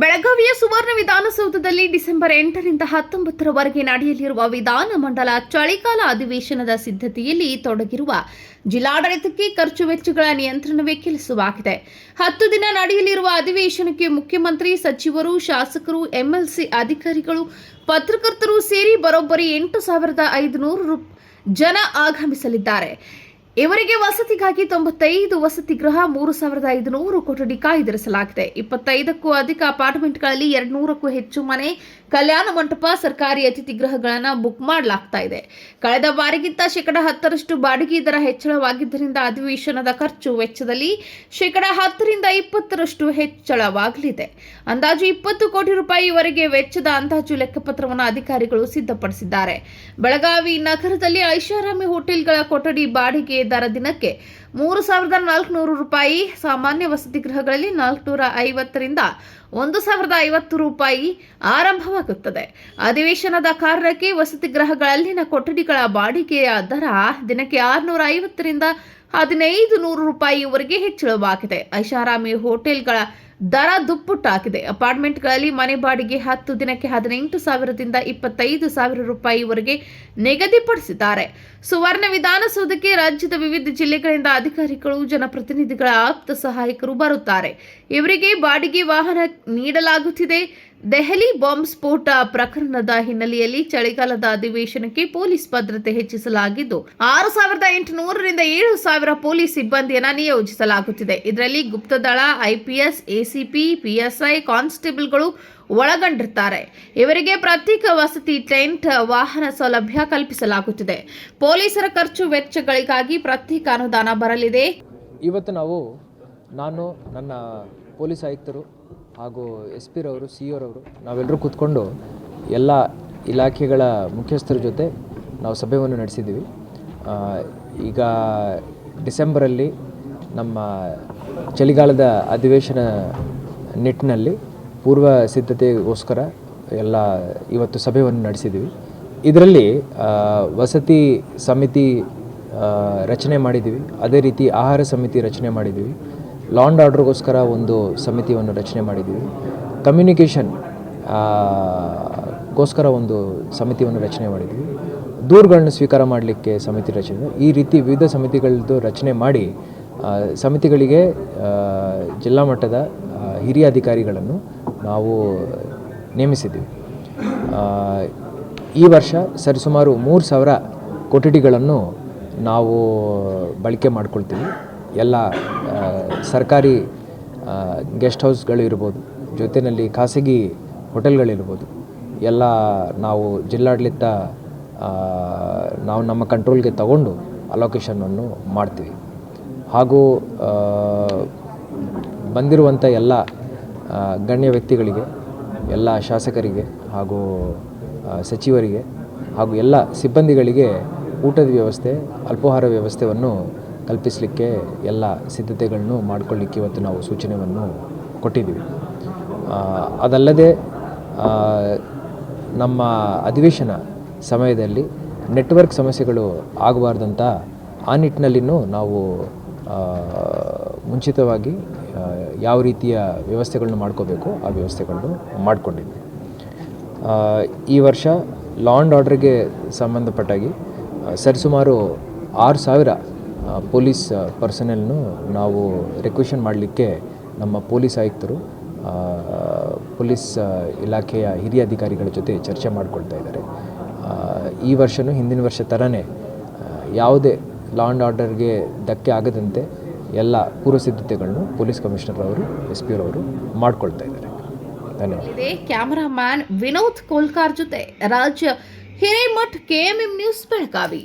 ಬೆಳಗಾವಿಯ ಸುವರ್ಣ ವಿಧಾನಸೌಧದಲ್ಲಿ ಡಿಸೆಂಬರ್ ಎಂಟರಿಂದ ಹತ್ತೊಂಬತ್ತರವರೆಗೆ ನಡೆಯಲಿರುವ ವಿಧಾನಮಂಡಲ ಚಳಿಗಾಲ ಅಧಿವೇಶನದ ಸಿದ್ಧತೆಯಲ್ಲಿ ತೊಡಗಿರುವ ಜಿಲ್ಲಾಡಳಿತಕ್ಕೆ ಖರ್ಚು ವೆಚ್ಚಗಳ ನಿಯಂತ್ರಣವೇ ಕೆಲಸವಾಗಿದೆ. ಹತ್ತು ದಿನ ನಡೆಯಲಿರುವ ಅಧಿವೇಶನಕ್ಕೆ ಮುಖ್ಯಮಂತ್ರಿ ಸಚಿವರು, ಶಾಸಕರು, ಎಂಎಲ್ಸಿ ಅಧಿಕಾರಿಗಳು, ಪತ್ರಕರ್ತರು ಸೇರಿ ಬರೋಬ್ಬರಿ ಎಂಟು ಸಾವಿರದ ಐದುನೂರು ಜನ ಆಗಮಿಸಲಿದ್ದಾರೆ. ಇವರಿಗೆ ವಸತಿಗಾಗಿ ತೊಂಬತ್ತೈದು ವಸತಿ ಗೃಹ, ಮೂರು ಸಾವಿರದ ಐದುನೂರು ಕೊಠಡಿ ಕಾಯ್ದಿರಿಸಲಾಗಿದೆ. ಇಪ್ಪತ್ತೈದಕ್ಕೂ ಅಧಿಕ ಅಪಾರ್ಟ್ಮೆಂಟ್ಗಳಲ್ಲಿ ಎರಡು ನೂರಕ್ಕೂ ಹೆಚ್ಚು ಮನೆ, ಕಲ್ಯಾಣ ಮಂಟಪ, ಸರ್ಕಾರಿ ಅತಿಥಿ ಗೃಹಗಳನ್ನು ಬುಕ್ ಮಾಡಲಾಗ್ತಾ ಇದೆ. ಕಳೆದ ಬಾರಿಗಿಂತ ಶೇಕಡ ಹತ್ತರಷ್ಟು ಬಾಡಿಗೆ ದರ ಹೆಚ್ಚಳವಾಗಿದ್ದರಿಂದ ಅಧಿವೇಶನದ ಖರ್ಚು ವೆಚ್ಚದಲ್ಲಿ ಶೇಕಡ ಹತ್ತರಿಂದ ಇಪ್ಪತ್ತರಷ್ಟು ಹೆಚ್ಚಳವಾಗಲಿದೆ. ಅಂದಾಜು ಇಪ್ಪತ್ತು ಕೋಟಿ ರೂಪಾಯಿವರೆಗೆ ವೆಚ್ಚದ ಅಂದಾಜು ಲೆಕ್ಕಪತ್ರವನ್ನು ಅಧಿಕಾರಿಗಳು ಸಿದ್ಧಪಡಿಸಿದ್ದಾರೆ. ಬೆಳಗಾವಿ ನಗರದಲ್ಲಿ ಐಷಾರಾಮಿ ಹೋಟೆಲ್ಗಳ ಕೊಠಡಿ ಬಾಡಿಗೆ ದರ ದಿನಕ್ಕೆ ಮೂರು ಸಾವಿರದ ನಾಲ್ಕುನೂರು ರೂಪಾಯಿ. ಸಾಮಾನ್ಯ ವಸತಿ ಗೃಹಗಳಲ್ಲಿ ನಾಲ್ಕುನೂರ ಐವತ್ತರಿಂದ ಒಂದು ಸಾವಿರದ ಐವತ್ತು ರೂಪಾಯಿ ಆರಂಭವಾಗುತ್ತದೆ. ಅಧಿವೇಶನದ ಕಾರಣಕ್ಕೆ ವಸತಿ ಗೃಹಗಳಲ್ಲಿನ ಕೊಠಡಿಗಳ ಬಾಡಿಗೆಯ ದರ ದಿನಕ್ಕೆ ಆರುನೂರ ಐವತ್ತರಿಂದ ಹದಿನೈದು ನೂರು ರೂಪಾಯಿವರೆಗೆ ಹೆಚ್ಚಳವಾಗಿದೆ. ಐಷಾರಾಮಿ ಹೋಟೆಲ್ಗಳ ದರ ದುಪ್ಪುಟ್ಟಾಗಿದೆ ಅಪಾರ್ಟ್ಮೆಂಟ್ಗಳಲ್ಲಿ ಮನೆ ಬಾಡಿಗೆ ಹತ್ತು ದಿನಕ್ಕೆ ಹದಿನೆಂಟು ಸಾವಿರದಿಂದ ಇಪ್ಪತ್ತೈದು ಸಾವಿರ ರೂಪಾಯಿವರೆಗೆ ನಿಗದಿಪಡಿಸಿದ್ದಾರೆ. ಸುವರ್ಣ ವಿಧಾನಸೌಧಕ್ಕೆ ರಾಜ್ಯದ ವಿವಿಧ ಜಿಲ್ಲೆಗಳಿಂದ ಅಧಿಕಾರಿಗಳು, ಜನಪ್ರತಿನಿಧಿಗಳ ಆಪ್ತ ಸಹಾಯಕರು ಬರುತ್ತಾರೆ. ಇವರಿಗೆ ಬಾಡಿಗೆ ವಾಹನ ನೀಡಲಾಗುತ್ತಿದೆ. ದೆಹಲಿ ಬಾಂಬ್ ಸ್ಫೋಟ ಪ್ರಕರಣದ ಹಿನ್ನೆಲೆಯಲ್ಲಿ ಚಳಿಗಾಲದ ಅಧಿವೇಶನಕ್ಕೆ ಪೊಲೀಸ್ ಭದ್ರತೆ ಹೆಚ್ಚಿಸಲಾಗಿದ್ದು, ಆರು ಸಾವಿರದ ಎಂಟುನೂರರಿಂದ ಏಳು ಸಾವಿರ ಪೊಲೀಸ್ ಸಿಬ್ಬಂದಿಯನ್ನು ನಿಯೋಜಿಸಲಾಗುತ್ತಿದೆ. ಇದರಲ್ಲಿ ಗುಪ್ತದಳ ಐಪಿಎಸ್ ಎಸಿಪಿ ಪಿಎಸ್ಐ ಕಾನ್ಸ್ಟೇಬಲ್ಗಳು ಒಳಗೊಂಡಿರ್ತಾರೆ. ಇವರಿಗೆ ಪ್ರತ್ಯೇಕ ವಸತಿ ಟೆಂಟ್, ವಾಹನ ಸೌಲಭ್ಯ ಕಲ್ಪಿಸಲಾಗುತ್ತಿದೆ. ಪೊಲೀಸರ ಖರ್ಚು ವೆಚ್ಚಗಳಿಗಾಗಿ ಪ್ರತ್ಯೇಕ ಅನುದಾನ ಬರಲಿದೆ. ಇವತ್ತು ನಾವು, ನಾನು, ನನ್ನ ಪೊಲೀಸ್ ಆಯುಕ್ತರು ಹಾಗೂ ಎಸ್ ಪಿರವರು ಸಿ ರವರು, ನಾವೆಲ್ಲರೂ ಕೂತ್ಕೊಂಡು ಎಲ್ಲ ಇಲಾಖೆಗಳ ಮುಖ್ಯಸ್ಥರ ಜೊತೆ ನಾವು ಸಭೆಯನ್ನು ನಡೆಸಿದ್ದೀವಿ. ಈಗ ಡಿಸೆಂಬರಲ್ಲಿ ನಮ್ಮ ಚಳಿಗಾಲದ ಅಧಿವೇಶನ ನಿಟ್ಟಿನಲ್ಲಿ ಪೂರ್ವ ಸಿದ್ಧತೆಗೋಸ್ಕರ ಎಲ್ಲ ಇವತ್ತು ಸಭೆಯನ್ನು ನಡೆಸಿದ್ದೀವಿ. ಇದರಲ್ಲಿ ವಸತಿ ಸಮಿತಿ ರಚನೆ ಮಾಡಿದ್ದೀವಿ. ಅದೇ ರೀತಿ ಆಹಾರ ಸಮಿತಿ ರಚನೆ ಮಾಡಿದ್ದೀವಿ. ಲಾಂಡ್ ಆರ್ಡ್ರಿಗೋಸ್ಕರ ಒಂದು ಸಮಿತಿಯನ್ನು ರಚನೆ ಮಾಡಿದ್ದೀವಿ ಕಮ್ಯುನಿಕೇಷನ್ ಗೋಸ್ಕರ ಒಂದು ಸಮಿತಿಯನ್ನು ರಚನೆ ಮಾಡಿದ್ವಿ. ದೂರುಗಳನ್ನ ಸ್ವೀಕಾರ ಮಾಡಲಿಕ್ಕೆ ಸಮಿತಿ ರಚನೆ ಈ ರೀತಿ ವಿವಿಧ ಸಮಿತಿಗಳದ್ದು ರಚನೆ ಮಾಡಿ ಸಮಿತಿಗಳಿಗೆ ಜಿಲ್ಲಾ ಮಟ್ಟದ ಹಿರಿಯ ಅಧಿಕಾರಿಗಳನ್ನು ನಾವು ನೇಮಿಸಿದ್ದೀವಿ ಈ ವರ್ಷ ಸರಿಸುಮಾರು ಮೂರು ಸಾವಿರ ಕೊಠಡಿಗಳನ್ನು ನಾವು ಬಳಕೆ ಮಾಡ್ಕೊಳ್ತೀವಿ. ಎಲ್ಲ ಸರ್ಕಾರಿ ಗೆಸ್ಟ್ ಹೌಸ್ಗಳಿರ್ಬೋದು ಜೊತೆಯಲ್ಲಿ ಖಾಸಗಿ ಹೋಟೆಲ್ಗಳಿರ್ಬೋದು ಎಲ್ಲ ನಾವು ಜಿಲ್ಲಾಡಳಿತ ನಾವು ನಮ್ಮ ಕಂಟ್ರೋಲ್ಗೆ ತಗೊಂಡು ಅಲೋಕೇಶನನ್ನು ಮಾಡ್ತೀವಿ. ಹಾಗೂ ಬಂದಿರುವಂಥ ಎಲ್ಲ ಗಣ್ಯ ವ್ಯಕ್ತಿಗಳಿಗೆ, ಎಲ್ಲ ಶಾಸಕರಿಗೆ ಹಾಗೂ ಸಚಿವರಿಗೆ ಹಾಗೂ ಎಲ್ಲ ಸಿಬ್ಬಂದಿಗಳಿಗೆ ಊಟದ ವ್ಯವಸ್ಥೆ, ಅಲ್ಪಾಹಾರ ವ್ಯವಸ್ಥೆಯನ್ನು ಕಲ್ಪಿಸಲಿಕ್ಕೆ ಎಲ್ಲ ಸಿದ್ಧತೆಗಳನ್ನು ಮಾಡಿಕೊಳ್ಳಿಕ್ಕೆ ಇವತ್ತು ನಾವು ಸೂಚನೆಯನ್ನು ಕೊಟ್ಟಿದ್ದೀವಿ. ಅದಲ್ಲದೆ ನಮ್ಮ ಅಧಿವೇಶನ ಸಮಯದಲ್ಲಿ ನೆಟ್ವರ್ಕ್ ಸಮಸ್ಯೆಗಳು ಆಗಬಾರ್ದಂತ ಆ ನಿಟ್ಟಿನಲ್ಲಿನೂ ನಾವು ಮುಂಚಿತವಾಗಿ ಯಾವ ರೀತಿಯ ವ್ಯವಸ್ಥೆಗಳನ್ನು ಮಾಡ್ಕೋಬೇಕು ಆ ವ್ಯವಸ್ಥೆಗಳನ್ನು ಮಾಡಿಕೊಂಡಿದ್ವಿ. ಈ ವರ್ಷ ಲಾ ಆ್ಯಂಡ್ ಆರ್ಡ್ರಿಗೆ ಸಂಬಂಧಪಟ್ಟಾಗಿ ಸರಿಸುಮಾರು ಆರು ಸಾವಿರ ಪೊಲೀಸ್ ಪರ್ಸನಲ್ನು ನಾವು ರಿಕ್ವೆಷನ್ ಮಾಡಲಿಕ್ಕೆ ನಮ್ಮ ಪೊಲೀಸ್ ಆಯುಕ್ತರು ಪೊಲೀಸ್ ಇಲಾಖೆಯ ಹಿರಿಯ ಅಧಿಕಾರಿಗಳ ಜೊತೆ ಚರ್ಚೆ ಮಾಡಿಕೊಳ್ತಾ ಇದ್ದಾರೆ. ಈ ವರ್ಷವೂ ಹಿಂದಿನ ವರ್ಷ ಥರನೇ ಯಾವುದೇ ಲಾ ಆ್ಯಂಡ್ ಆರ್ಡರ್ಗೆ ಧಕ್ಕೆ ಆಗದಂತೆ ಎಲ್ಲ ಪೂರ್ವ ಸಿದ್ಧತೆಗಳನ್ನು ಪೊಲೀಸ್ ಕಮಿಷನರ್ ಅವರು ಎಸ್ ಪಿ ಅವರು ಮಾಡ್ಕೊಳ್ತಾ ಇದ್ದಾರೆ. ಧನ್ಯವಾದ. ಕ್ಯಾಮರಾಮ್ಯಾನ್ ವಿನೋದ್ ಕೋಲ್ಕಾರ್ ಜೊತೆ ರಾಜ್ಯ ಹಿರೇಮಠ್ ಕೆಎಂಎಂ ನ್ಯೂಸ್ ಬೆಳಗಾವಿ.